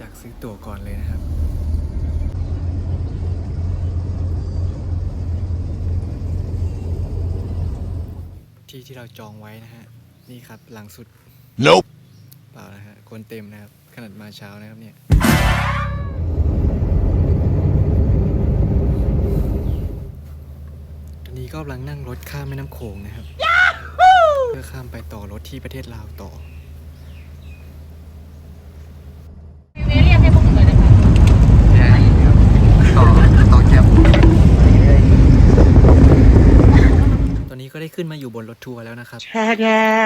จากซื้อตั๋วก่อนเลยนะครับ ที่ที่เราจองไว้นะฮะ นี่ครับหลังสุด Nope. เปล่านะฮะคนเต็มนะครับ ขนาดมาเช้านะครับเนี่ย ตอนนี้ก็กำลังนั่งรถข้ามแม่น้ำโขงนะครับ เพื่อข้ามไปต่อรถที่ประเทศลาวต่อ เรียกให้พวกหนูเลยนะคะ ต่อต่อแคบตอนนี้ก็ได้ ขึ้นมาอยู่บนรถทัวร์แล้วนะครับ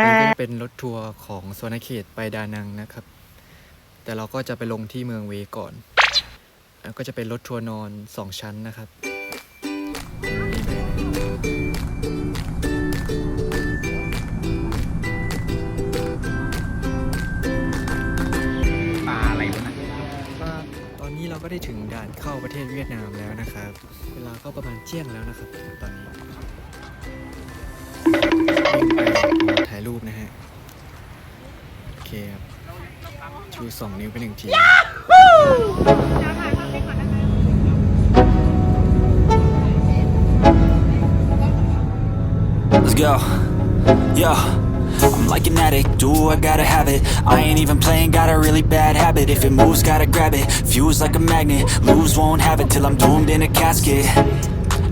อันนี้ก็จะเป็นรถทัวร์ของสวนเขตไปดานังนะครับ แต่เราก็จะไปลงที่เมืองเวก่อนแล้วก็จะเป็นรถทัวร์นอนสองชั้นนะครับปลาอะไรวะนะว่าตอนนี้เราก็ได้ถึงด่านเข้าประเทศเวียดนามแล้วนะครับ เวลาก็ประมาณเที่ยงแล้วนะครับ ตอนนี้วิ่งไป ถ่ายรูปนะฮะ โอเคครับ ชูสองนิ้วไปหนึ่งที Let's go. Yo. I'm like an addict, do I gotta have it I ain't even playing, got a really bad habit If it moves, gotta grab it, fuse like a magnet Lose, won't have it till I'm doomed in a casket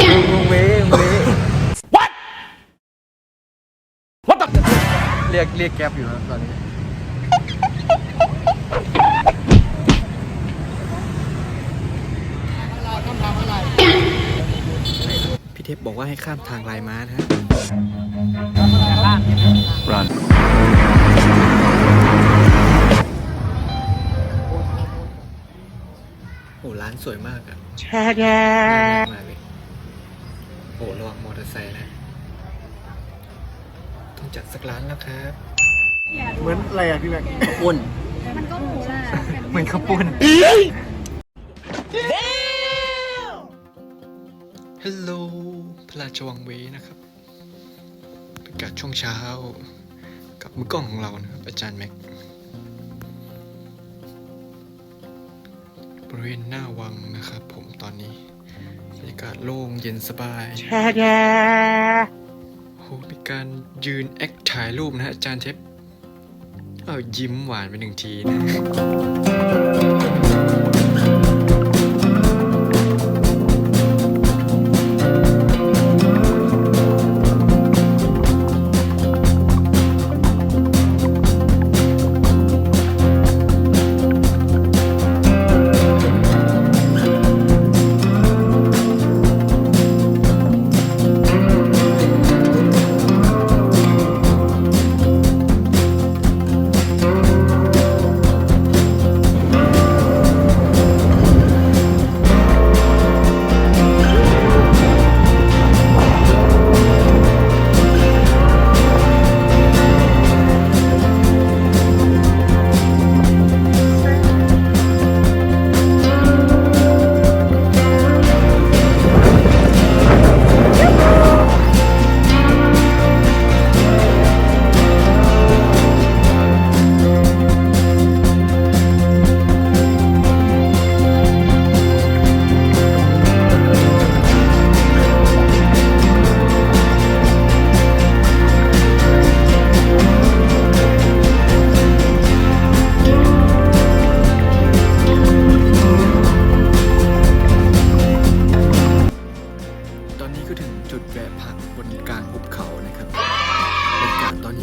มืองเวเมืองเว What What the เรียกเรียกแก๊ปอยู่ครับตอนนี้ พี่เทพบอกว่าให้ข้ามทางลายม้านะฮะ Run โอ้ร้านสวยมากอะน่ารักมากเลย โอ้ระวังมอเตอร์ไซค์นะ ต้องจัดสักร้านแล้วครับ เหมือนอะไรอะพี่แม็กอ้นมันก็หมูแหละเหมือนข้าวปุ้น ฮัลโหลพระราชวังเวนะครับเป็นการช่วงเช้า กับมือกล้องของเรานะครับ อาจารย์แม็ก บริเวณหน้าวังนะครับผมตอนนี้บ รรยากาศโล่งเย็นสบายโหมีการยืนแอคถ่ายรูปนะฮะอาจารย์เทปเอายิ้มหวานไปหนึ่งทีนะ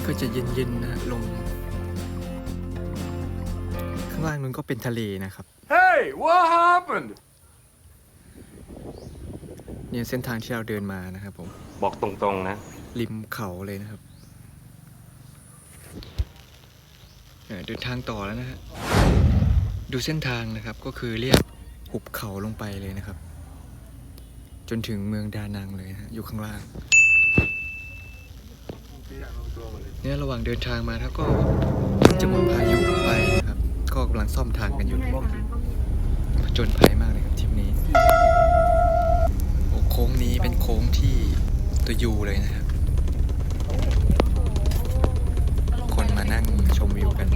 กาศตอนนี้ก็จะเย็นๆนะฮะลม ข้างล่างนู้นก็เป็นทะเลนะครับ Hey, what happened? เนี่ยเส้นทางที่เราเดินมานะครับผมบอกตรงๆนะ ริมเขาเลยนะครับเออเดินทางต่อแล้วนะฮะดูเส้นทางนะครับก็คือเรียบหุบเขาลงไปเลยนะครับ จนถึงเมืองดานังเลยนะฮะอยู่ข้างล่าง เนี่ยระหว่างเดินทางมาแล้วก็จะหมดพายุไปนะครับ ก็กำลังซ่อมทางกันอยู่เลยผจญภัยมากเลยครับทริปนี้โอ้โค้งนี้เป็นโค้งที่ตัวยูเลยนะครับ คนมานั่งชมวิวกัน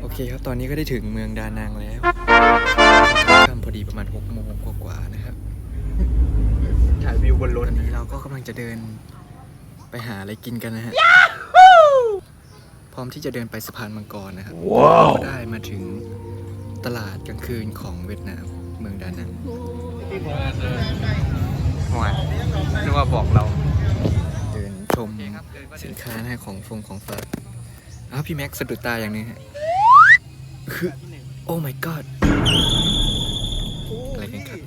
โอเคครับตอนนี้ก็ได้ถึงเมืองดานังแล้วค่ำพอดีประมาณ6โมงกว่าๆนะครับ ถ่ายวิวบนรตถอนนี้เราก็กำลังจะเดิน ไปหาอะไรกินกันนะฮะ พร้อมที่จะเดินไปสะพานมังกรนะครับก็ได้มาถึงตลาดกลางคืนของเวียดนามเมืองดานังหัวนึกว่าบอกเรา เดินชมสินค้านะฮะของฟงของฝากอ้าวพี่แม็กซ์สะดุดตาอย่างนี้ฮะคือโอ้ my god อะไรกันครับ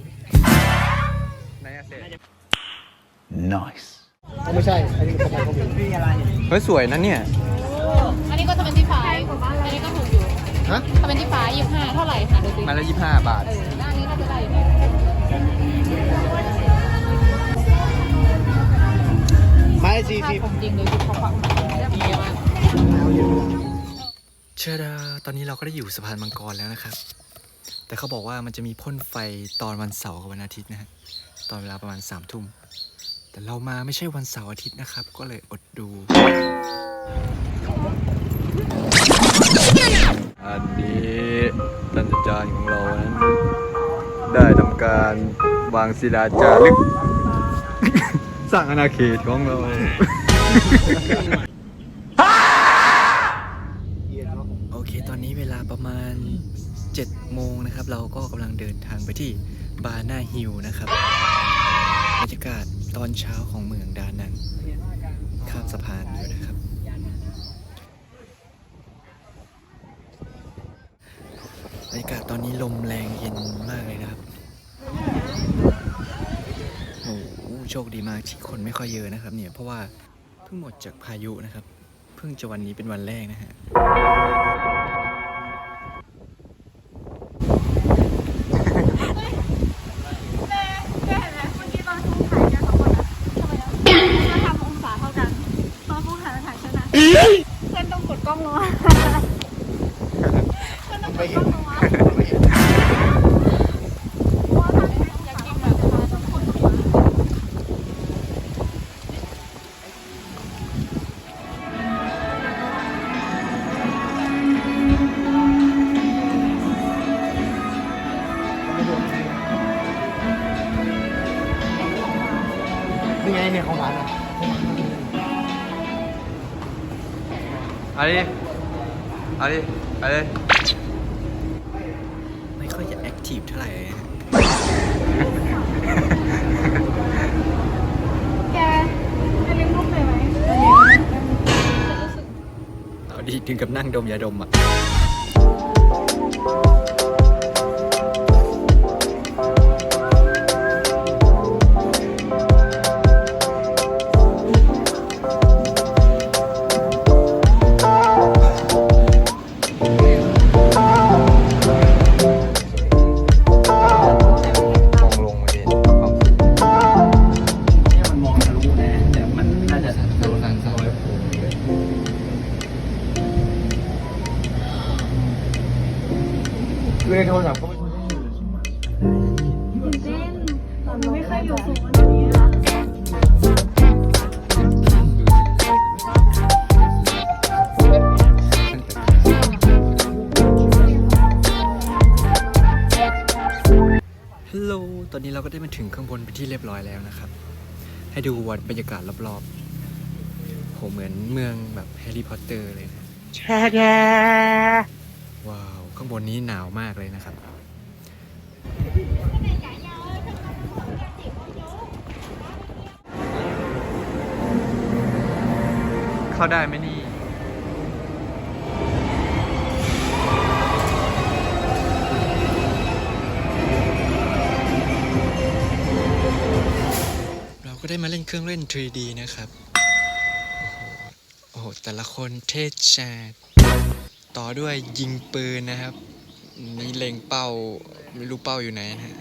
ไหนอะเสร็จไม่ใช่ อันนี้เป็นสะพานข้างบนเฮ้ยสวยนะเนี่ย อันนี้ก็จะเป็นที่ฟ้าอันนี้ก็ถูกอยู่ฮะ ถ้าเป็นที่ฟ้ายี่ห้าเท่าไหร่คะดูสิมาละยี่ห้าบาท เออด้านนี้น่าจะได้อยู่ไม้สี่ถ้าสิบผมจริงเลยคือเขาฟังดีมากเชอดาตอนนี้เราก็ได้อยู่สะพานมังกรแล้วนะครับ แต่เขาบอกว่ามันจะมีพ่นไฟตอนวันเสาร์กับวันอาทิตย์นะฮะ ตอนเวลาประมาณสามทุ่ม แต่เรามาไม่ใช่วันเสาร์อาทิตย์นะครับ ก็เลยอดดู อันนี้ท่านอาจารย์ของเรานั้น ได้ทำการวางศิลาจารึก สร้างอาณาเขตของเรา โอเค ตอนนี้เวลาประมาณ7โมงนะครับ เราก็กำลังเดินทางไปที่บานาฮิลนะครับ บรรยากาศตอนเช้าของเมืองดานัง ข้ามสะพานอยู่นะครับ บรรยากาศตอนนี้ลมแรงเย็นมากเลยนะครับ โอ้โหโชคดีมากที่คนไม่ค่อยเยอะนะครับ เนี่ยเพราะว่าเพิ่งหมดจากพายุนะครับ เพิ่งจะวันนี้เป็นวันแรกนะฮะ แกเห็นไหมเมื่อกี้ตอนฟูถ่ายกันสองคนอะทำไมอะเราทำองศาเท่ากัน ตอนฟูถ่ายมาถ่ายชนะ เพื่อนต้องกดกล้องลงมาเพื่อนต้องกดกล้องลงมาเพราะว่าถ้าอยากกินแบบมาต้องกดลงมานี่ไงเนี่ยของหวานอะ เอาดิเอาดิเอาดิไม่ค่อยจะแอคทีฟเท่าไหร่เลยนะฮะแกจะเลี้ยงลูกเลยไหมเอาดีถึงกับนั่งดมยาดมอะ คือในโทรศัพท์ก็ไม่ตื่นเต้นหนูไม่เคยอยู่สูงขนาดนี้นะฮัลโหล ตอนนี้เราก็ได้มาถึงข้างบนไปนที่เรียบร้อยแล้วนะครับ ให้ดูวันบรรยากาศรอบๆโหเหมือนเมืองแบบแฮร์รี่พอตเตอร์เลยนะ ว้าว ข้างบนนี้หนาวมากเลยนะครับ เข้าได้ไหมนี่เราก็ได้มาเล่นเครื่องเล่น 3D นะครับ โอ้โหโอ้โหแต่ละคนเท่จัด ต่อด้วยยิงปืนนะครับ นี่เล็งเป้าไม่รู้เป้าอยู่ไหนนะฮะ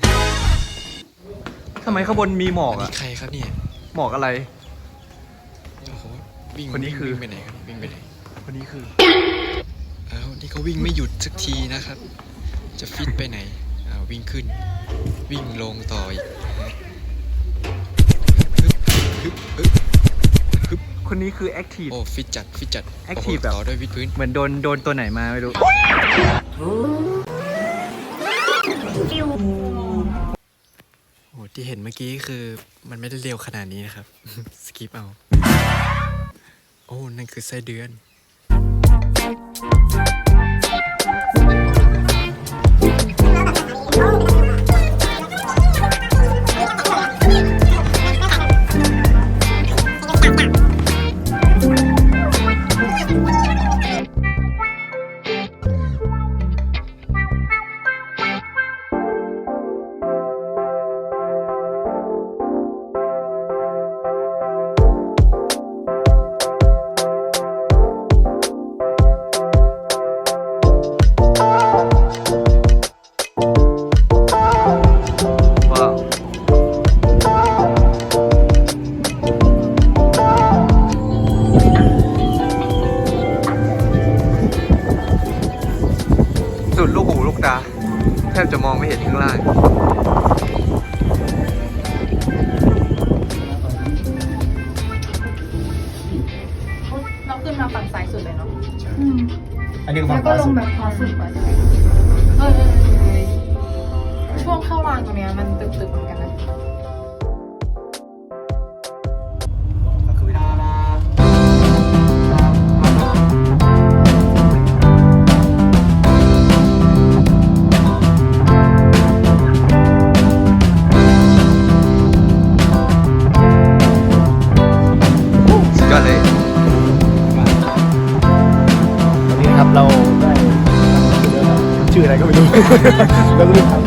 ทำไมข้างบนมีหมอกอันอะนี้ใครครับเนี่ยหมอกอะไร โอ้โหวิ่งคนนี้คือ วิ่งไปไหนครับวิ่งไปไหนคนนี้คือ อ้าวนี่เขาวิ่งไม่หยุดสักทีนะครับ จะฟิตไปไหนอ้าววิ่งขึ้น วิ่งลงต่ออีกนะฮะฮึบฮึบฮึบ คนนี้คือแอคทีฟ โอ้ฟิตจัดฟิตจัด Active โโหแบบ ต่อด้วยวิดพื้น เหมือนโดนโดนตัวไหนมาไม่รู้ โอ้ที่เห็นเมื่อกี้คือมันไม่ได้เร็วขนาดนี้นะครับ สกิปเอา โอ้ นั่นคือไส้เดือนว้า ล่างเราขึ้นมาฝั่งซ้ายสุดเลยเนาะอันนี้ก็แล้ฝั่วงก็ขวาลสุงดแบบพอสุดกว่าจะเออเออเออช่วงเข้ารางตรงเนี้ยมันตึกๆเหมือนกันนะ 哈哈哈自己在这里拍